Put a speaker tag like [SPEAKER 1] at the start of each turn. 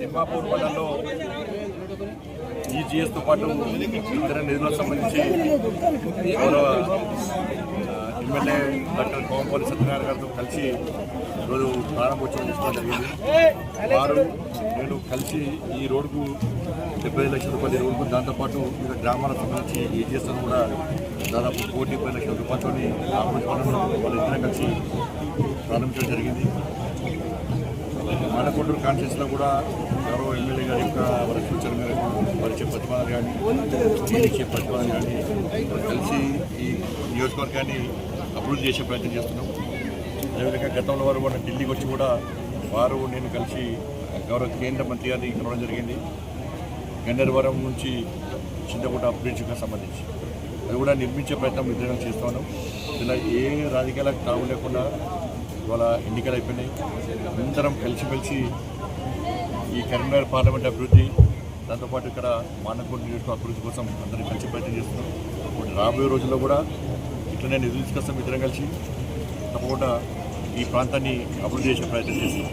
[SPEAKER 1] తిమ్మాపూర్ మండలంలో ఈ జిఎస్తో పాటు ఇతర నిధులకు సంబంధించి గౌరవ ఎమ్మెల్యే డాక్టర్ కోమపల్లి సత్యనారాయణ గారితో కలిసి ఈరోజు ప్రారంభోత్సవం చేసుకోవడం జరిగింది వారు నేను కలిసి ఈ రోడ్డుకు డెబ్బై లక్షల రూపాయలు ఈ రోడ్డుకు దాంతోపాటు వివిధ గ్రామాలకు సంబంధించి ఈ జిఎస్తో కూడా దాదాపు కోటి డెబ్బై లక్షల రూపాయలతో వాళ్ళు ఇద్దరం కలిసి ప్రారంభించడం జరిగింది మాడకొండూరు కాన్స్టిట్యూన్సీలో కూడా గౌరవ ఎమ్మెల్యే గారి యొక్క వారి సూచన మేరకు పరిచయ ప్రతిపాదన కానీ ఇచ్చే ప్రతిపాదన కానీ కలిసి ఈ నియోజకవర్గాన్ని అభివృద్ధి చేసే ప్రయత్నం చేస్తున్నాం. అదేవిధంగా గతంలో వారు మన ఢిల్లీకి వచ్చి కూడా వారు నేను కలిసి గౌరవ కేంద్ర మంత్రి గారిని కలవడం జరిగింది. గండర్వరం నుంచి చింతకుంట బ్రిడ్జ్కి సంబంధించి. అది కూడా నిర్మించే ప్రయత్నం ఇద్దరం చేస్తున్నాను ఇలా ఏ రాజకీయాలకు తాగు లేకుండా ఇవాళ ఎన్నికలు అయిపోయినాయి. అందరం కలిసిమెలిసి ఈ కరీంనగర్ పార్లమెంట్ అభివృద్ధి దాంతోపాటు ఇక్కడ మానకొండ నియోజకవర్గ అభివృద్ధి కోసం అందరం కలిసి ప్రయత్నం చేస్తున్నాం. ఇప్పుడు రాబోయే రోజుల్లో కూడా ఇట్లనే నిధులు తీసుకొస్తాం ఇద్దరం కలిసి. తప్పకుండా ఈ ప్రాంతాన్ని అభివృద్ధి చేసే ప్రయత్నం చేస్తున్నాం